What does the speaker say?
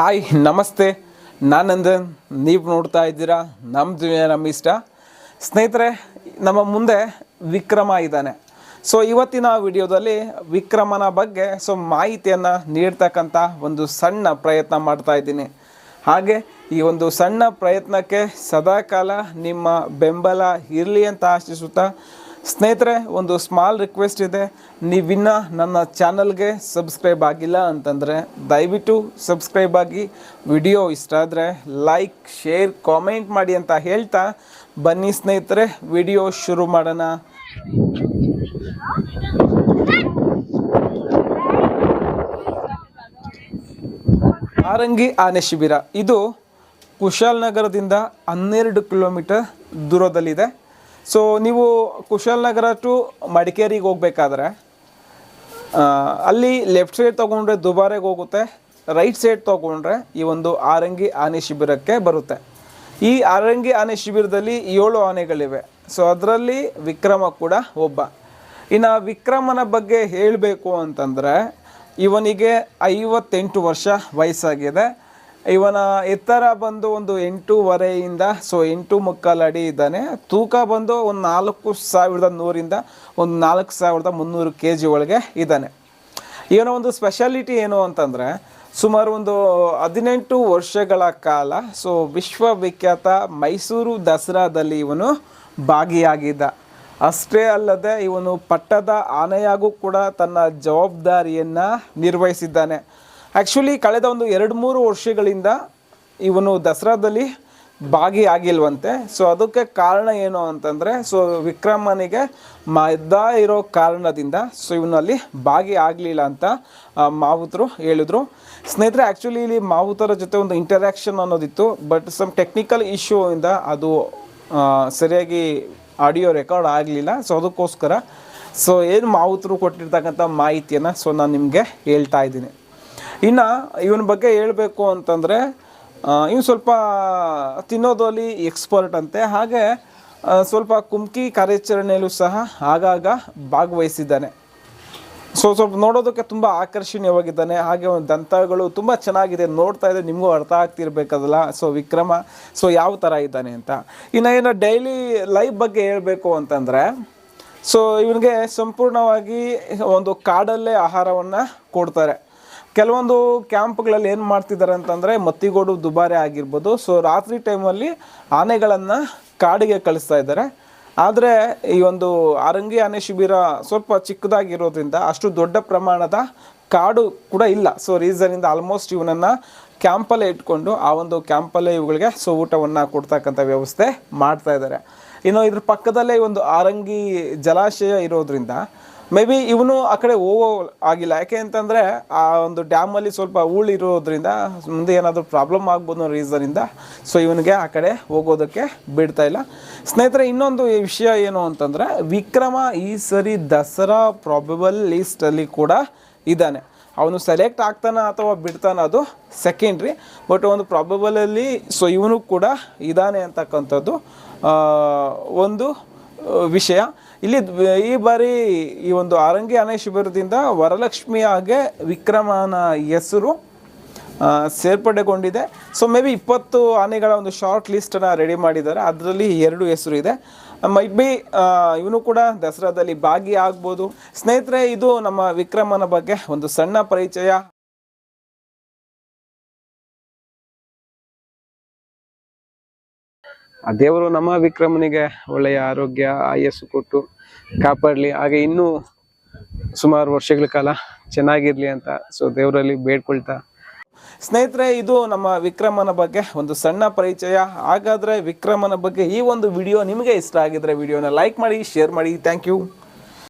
Hi, ನಮಸ್ತೆ. ನಾನಂದನ್ ನಂದನ್ ನೀವು ನೋಡ್ತಾ ಇದ್ದೀರಾ? ನಮ್ಮ ದುನಿಯಾ ನಮ್ಮ ಇಷ್ಟ. ಸ್ನೇಹಿತರೆ, ನಮ್ಮ ಮುಂದೆ ವಿಕ್ರಮ ಇದ್ದಾನೆ. ಸೊ ಇವತ್ತಿನ ವಿಡಿಯೋದಲ್ಲಿ ವಿಕ್ರಮನ ಬಗ್ಗೆ ಸೊ ಮಾಹಿತಿಯನ್ನು ನೀಡ್ತಕ್ಕಂಥ ಒಂದು ಸಣ್ಣ ಪ್ರಯತ್ನ ಮಾಡ್ತಾ ಇದ್ದೀನಿ. ಹಾಗೆ, ಈ ಒಂದು ಸಣ್ಣ ಪ್ರಯತ್ನಕ್ಕೆ ಸದಾಕಾಲ ನಿಮ್ಮ ಬೆಂಬಲ ಇರಲಿ ಅಂತ ಆಶಿಸುತ್ತಾ ಸ್ನೇಹಿತರೆ, ಒಂದು ಸ್ಮಾಲ್ ರಿಕ್ವೆಸ್ಟ್ ಇದೆ. ನೀವಿನ್ನ ನನ್ನ ಚಾನಲ್ಗೆ ಸಬ್ಸ್ಕ್ರೈಬ್ ಆಗಿಲ್ಲ ಅಂತಂದರೆ ದಯವಿಟ್ಟು ಸಬ್ಸ್ಕ್ರೈಬ್ ಆಗಿ. ವಿಡಿಯೋ ಇಷ್ಟ ಆದರೆ ಲೈಕ್ ಶೇರ್ ಕಾಮೆಂಟ್ ಮಾಡಿ ಅಂತ ಹೇಳ್ತಾ. ಬನ್ನಿ ಸ್ನೇಹಿತರೆ, ವಿಡಿಯೋ ಶುರು ಮಾಡೋಣ. ಆರಂಗಿ ಆನೆ ಶಿಬಿರ. ಇದು ಕುಶಾಲನಗರದಿಂದ ಹನ್ನೆರಡು ಕಿಲೋಮೀಟರ್ ದೂರದಲ್ಲಿದೆ. ಸೊ ನೀವು ಕುಶಾಲನಗರ ಟು ಮಡಿಕೇರಿಗೆ ಹೋಗ್ಬೇಕಾದ್ರೆ ಅಲ್ಲಿ ಲೆಫ್ಟ್ ಸೈಡ್ ತೊಗೊಂಡ್ರೆ ದುಬಾರೆಗೆ ಹೋಗುತ್ತೆ ರೈಟ್ ಸೈಡ್ ತೊಗೊಂಡ್ರೆ ಈ ಒಂದು ಆರಂಗಿ ಆನೆ ಶಿಬಿರಕ್ಕೆ ಬರುತ್ತೆ. ಈ ಆರಂಗಿ ಆನೆ ಶಿಬಿರದಲ್ಲಿ ಏಳು ಆನೆಗಳಿವೆ. ಸೊ ಅದರಲ್ಲಿ ವಿಕ್ರಮ ಕೂಡ ಒಬ್ಬ. ಇನ್ನು ವಿಕ್ರಮನ ಬಗ್ಗೆ ಹೇಳಬೇಕು ಅಂತಂದರೆ, ಇವನಿಗೆ ಐವತ್ತೆಂಟು ವರ್ಷ ವಯಸ್ಸಾಗಿದೆ. ಇವನ ಎತ್ತರ ಬಂದು ಒಂದು ಎಂಟೂವರೆಯಿಂದ ಸೊ ಎಂಟು ಮುಕ್ಕಾಲು ಅಡಿ ಇದ್ದಾನೆ. ತೂಕ ಬಂದು ಒಂದು ನಾಲ್ಕು ಸಾವಿರದ ನೂರಿಂದ ಒಂದು ನಾಲ್ಕು ಸಾವಿರದ ಮುನ್ನೂರು ಕೆ ಜಿ ಒಳಗೆ ಇದ್ದಾನೆ. ಇವನ ಒಂದು ಸ್ಪೆಷಾಲಿಟಿ ಏನು ಅಂತಂದರೆ, ಸುಮಾರು ಒಂದು ಹದಿನೆಂಟು ವರ್ಷಗಳ ಕಾಲ, ಸೊ ವಿಶ್ವವಿಖ್ಯಾತ ಮೈಸೂರು ದಸರಾದಲ್ಲಿ ಇವನು ಭಾಗಿಯಾಗಿದ್ದ. ಅಷ್ಟೇ ಅಲ್ಲದೆ ಇವನು ಪಟ್ಟದ ಆನೆಯಾಗೂ ಕೂಡ ತನ್ನ ಜವಾಬ್ದಾರಿಯನ್ನು ನಿರ್ವಹಿಸಿದ್ದಾನೆ. ಆ್ಯಕ್ಚುಲಿ ಕಳೆದ ಒಂದು ಎರಡು ಮೂರು ವರ್ಷಗಳಿಂದ ಇವನು ದಸರಾದಲ್ಲಿ ಭಾಗಿಯಾಗಿಲ್ವಂತೆ. ಸೊ ಅದಕ್ಕೆ ಕಾರಣ ಏನು ಅಂತಂದರೆ ಸೊ ವಿಕ್ರಮನಿಗೆ ಮದ್ದ ಇರೋ ಕಾರಣದಿಂದ ಸೊ ಇವನಲ್ಲಿ ಭಾಗಿ ಆಗಲಿಲ್ಲ ಅಂತ ಮಾವುತರು ಹೇಳಿದರು. ಸ್ನೇಹಿತರೆ ಆ್ಯಕ್ಚುಲಿ ಇಲ್ಲಿ ಮಾವುತರ ಜೊತೆ ಒಂದು ಇಂಟರ್ಯಾಕ್ಷನ್ ಅನ್ನೋದಿತ್ತು ಬಟ್ ಸಮ್ ಟೆಕ್ನಿಕಲ್ ಇಶ್ಯೂ ಇಂದ ಅದು ಸರಿಯಾಗಿ ಆಡಿಯೋ ರೆಕಾರ್ಡ್ ಆಗಲಿಲ್ಲ. ಸೊ ಅದಕ್ಕೋಸ್ಕರ ಸೊ ಏನು ಮಾವುತರು ಕೊಟ್ಟಿರ್ತಕ್ಕಂಥ ಮಾಹಿತಿಯನ್ನು ಸೊ ನಾನು ನಿಮಗೆ ಹೇಳ್ತಾ ಇದ್ದೀನಿ. ಇನ್ನು ಇವನ ಬಗ್ಗೆ ಹೇಳಬೇಕು ಅಂತಂದರೆ ಇವನು ಸ್ವಲ್ಪ ತಿನ್ನೋದಲ್ಲಿ ಎಕ್ಸ್ಪರ್ಟ್ ಅಂತೆ. ಹಾಗೆ ಸ್ವಲ್ಪ ಕುಮ್ಕಿ ಕಾರ್ಯಾಚರಣೆಯಲ್ಲೂ ಸಹ ಆಗಾಗ ಭಾಗವಹಿಸಿದ್ದಾನೆ. ಸೊ ಸ್ವಲ್ಪ ನೋಡೋದಕ್ಕೆ ತುಂಬ ಆಕರ್ಷಣೀಯವಾಗಿದ್ದಾನೆ. ಹಾಗೆ ಒಂದು ದಂತಗಳು ತುಂಬ ಚೆನ್ನಾಗಿದೆ. ನೋಡ್ತಾ ಇದ್ದರೆ ನಿಮಗೂ ಅರ್ಥ ಆಗ್ತಿರ್ಬೇಕದಲ್ಲ. ಸೊ ವಿಕ್ರಮ ಸೊ ಯಾವ ಥರ ಇದ್ದಾನೆ ಅಂತ. ಇನ್ನು ಏನು ಡೈಲಿ ಲೈಫ್ ಬಗ್ಗೆ ಹೇಳಬೇಕು ಅಂತಂದರೆ ಸೊ ಇವನಿಗೆ ಸಂಪೂರ್ಣವಾಗಿ ಒಂದು ಕಾಡಲ್ಲೇ ಆಹಾರವನ್ನು ಕೊಡ್ತಾರೆ. ಕೆಲವೊಂದು ಕ್ಯಾಂಪ್ಗಳಲ್ಲಿ ಏನು ಮಾಡ್ತಿದ್ದಾರೆ ಅಂತಂದರೆ ಮತ್ತಿಗೋಡು ದುಬಾರಿ ಆಗಿರ್ಬೋದು. ಸೊ ರಾತ್ರಿ ಟೈಮಲ್ಲಿ ಆನೆಗಳನ್ನು ಕಾಡಿಗೆ ಕಳಿಸ್ತಾ ಇದ್ದಾರೆ. ಆದರೆ ಈ ಒಂದು ಆರಂಗಿ ಆನೆ ಶಿಬಿರ ಸ್ವಲ್ಪ ಚಿಕ್ಕದಾಗಿರೋದ್ರಿಂದ ಅಷ್ಟು ದೊಡ್ಡ ಪ್ರಮಾಣದ ಕಾಡು ಕೂಡ ಇಲ್ಲ. ಸೊ ರೀಸನಿಂದ ಆಲ್ಮೋಸ್ಟ್ ಇವನನ್ನು ಕ್ಯಾಂಪಲ್ಲೇ ಇಟ್ಕೊಂಡು ಆ ಒಂದು ಕ್ಯಾಂಪಲ್ಲೇ ಇವುಗಳಿಗೆ ಸೊ ಊಟವನ್ನು ಕೊಡ್ತಕ್ಕಂಥ ವ್ಯವಸ್ಥೆ ಮಾಡ್ತಾ ಇದ್ದಾರೆ. ಇನ್ನು ಇದ್ರ ಪಕ್ಕದಲ್ಲೇ ಒಂದು ಆರಂಗಿ ಜಲಾಶಯ ಇರೋದ್ರಿಂದ ಮೇ ಬಿ ಇವನು ಆ ಕಡೆ ಹೋಗೋ ಆಗಿಲ್ಲ. ಯಾಕೆ ಅಂತಂದರೆ ಆ ಒಂದು ಡ್ಯಾಮಲ್ಲಿ ಸ್ವಲ್ಪ ಹೂಳಿರೋದ್ರಿಂದ ಮುಂದೆ ಏನಾದರೂ ಪ್ರಾಬ್ಲಮ್ ಆಗ್ಬೋದು ಅನ್ನೋ ರೀಸನಿಂದ ಸೊ ಇವನಿಗೆ ಆ ಕಡೆ ಹೋಗೋದಕ್ಕೆ ಬಿಡ್ತಾ ಇಲ್ಲ. ಸ್ನೇಹಿತರೆ, ಇನ್ನೊಂದು ವಿಷಯ ಏನು ಅಂತಂದರೆ ವಿಕ್ರಮ ಈ ಸರಿ ದಸರಾ ಪ್ರಾಬಬಲ್ ಲೀಸ್ಟಲ್ಲಿ ಕೂಡ ಇದ್ದಾನೆ. ಅವನು ಸೆಲೆಕ್ಟ್ ಆಗ್ತಾನ ಅಥವಾ ಬಿಡ್ತಾನ ಅದು ಸೆಕೆಂಡ್ರಿ ಬಟ್ ಒಂದು ಪ್ರಾಬಬಲಲ್ಲಿ ಸೊ ಇವನು ಕೂಡ ಇದ್ದಾನೆ ಅಂತಕ್ಕಂಥದ್ದು ಒಂದು ವಿಷಯ. ಇಲ್ಲಿ ಈ ಬಾರಿ ಈ ಒಂದು ಆರಂಗಿ ಆನೆ ಶಿಬಿರದಿಂದ ವರಲಕ್ಷ್ಮಿ ಹಾಗೆ ವಿಕ್ರಮನ ಹೆಸರು ಸೇರ್ಪಡೆಗೊಂಡಿದೆ. ಸೊ ಮೇ ಬಿ ಇಪ್ಪತ್ತು ಆನೆಗಳ ಒಂದು ಶಾರ್ಟ್ ಲಿಸ್ಟನ್ನು ರೆಡಿ ಮಾಡಿದ್ದಾರೆ. ಅದರಲ್ಲಿ ಎರಡು ಹೆಸರು ಇದೆ. ಮೈ ಬಿ ಇವನು ಕೂಡ ದಸರಾದಲ್ಲಿ ಭಾಗಿಯಾಗ್ಬೋದು ಸ್ನೇಹಿತರೆ, ಇದು ನಮ್ಮ ವಿಕ್ರಮನ ಬಗ್ಗೆ ಒಂದು ಸಣ್ಣ ಪರಿಚಯ. ಆ ದೇವರು ನಮ್ಮ ವಿಕ್ರಮನಿಗೆ ಒಳ್ಳೆಯ ಆರೋಗ್ಯ, ಆಯಸ್ಸು ಕೊಟ್ಟು ಕಾಪಾಡಲಿ. ಹಾಗೆ ಇನ್ನೂ ಸುಮಾರು ವರ್ಷಗಳ ಕಾಲ ಚೆನ್ನಾಗಿರಲಿ ಅಂತ ಸೊ ದೇವರಲ್ಲಿ ಬೇಡ್ಕೊಳ್ತಾ. ಸ್ನೇಹಿತರೆ, ಇದು ನಮ್ಮ ವಿಕ್ರಮನ ಬಗ್ಗೆ ಒಂದು ಸಣ್ಣ ಪರಿಚಯ. ಹಾಗಾದರೆ ವಿಕ್ರಮನ ಬಗ್ಗೆ ಈ ಒಂದು ವಿಡಿಯೋ ನಿಮಗೆ ಇಷ್ಟ ಆಗಿದ್ರೆ ವಿಡಿಯೋನ ಲೈಕ್ ಮಾಡಿ ಶೇರ್ ಮಾಡಿ. Thank you